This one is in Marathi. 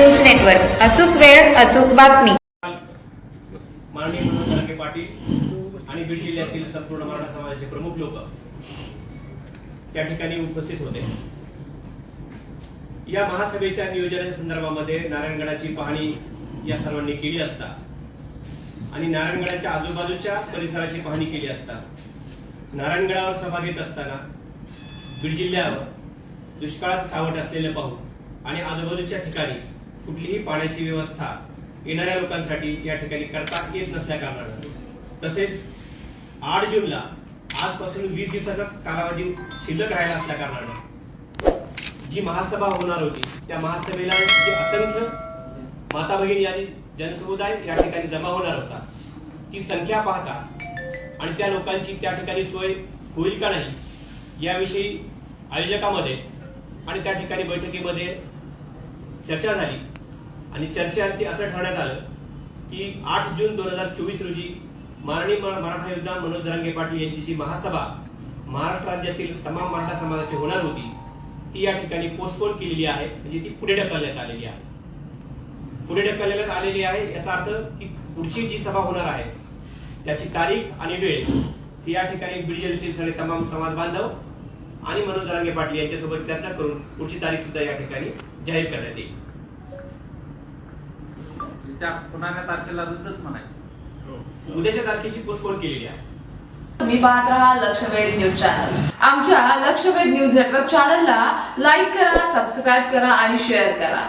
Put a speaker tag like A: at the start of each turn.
A: News network. अचूक वेळ अचूक बातमी.
B: माननीय मनोज जरांगे पाटील आणि बीड जिल्ह्यातील संपूर्ण मराठा समाजाचे प्रमुख लोक त्या ठिकाणी उपस्थित होते. या महासभेच्या नियोजनाच्या संदर्भामध्ये नारायणगडाची पाहणी या सर्वांनी केली असता आणि नारायणगडाच्या आजूबाजूच्या परिसराची पाहणी केली असता नारायणगडावर सभा घेत असताना बीड जिल्ह्यावर दुष्काळाचं सावट असलेलं पाहू आणि आजूबाजूच्या ठिकाणी कुठलीही पाण्याची व्यवस्था येणाऱ्या लोकांसाठी या ठिकाणी करता येत नसल्या कारणानं. तसेच आठ जूनला आजपासून वीस दिवसाचा कालावधी शिल्लक राहिला असल्या कारणानं. जी महासभा होणार होती त्या महासभेला जे असंख्य माता भगिनी आणि जनसमुदाय या ठिकाणी जमा होणार होता ती संख्या पाहता आणि त्या लोकांची त्या ठिकाणी सोय होईल का नाही याविषयी आयोजकामध्ये आणि त्या ठिकाणी बैठकीमध्ये चर्चा झाली. आणि चर्चेअंती असं ठरवण्यात आलं की आठ जून दोन हजार चोवीस रोजी मारणी मराठा योद्धा मनोज जरांगे पाटील यांची जी महासभा महाराष्ट्र राज्यातील तमाम मराठा समाजाची होणार होती ती या ठिकाणी पोस्टपोन केलेली आहे. म्हणजे ती पुढे ढकलण्यात आलेली आहे. पुढे ढकलण्यात आलेली आहे याचा अर्थ की पुढची जी सभा होणार आहे त्याची तारीख आणि वेळ ही या ठिकाणी बीड जिल्ह्यातील सगळे तमाम समाज बांधव आणि मनोज जरांगे पाटील यांच्यासोबत चर्चा करून पुढची तारीख सुद्धा या ठिकाणी जाहीर करण्यात येईल.
C: त्या होणाऱ्या तारखेला रद्दच म्हणायचं.
B: उद्याच्या तारखेची पोस्टपोन केलेली आहे.
D: तुम्ही पाहत राहा लक्षवेध न्यूज चॅनल आमच्या लक्षवेध न्यूज नेटवर्क चॅनलला लाईक करा सबस्क्राईब करा आणि शेअर करा.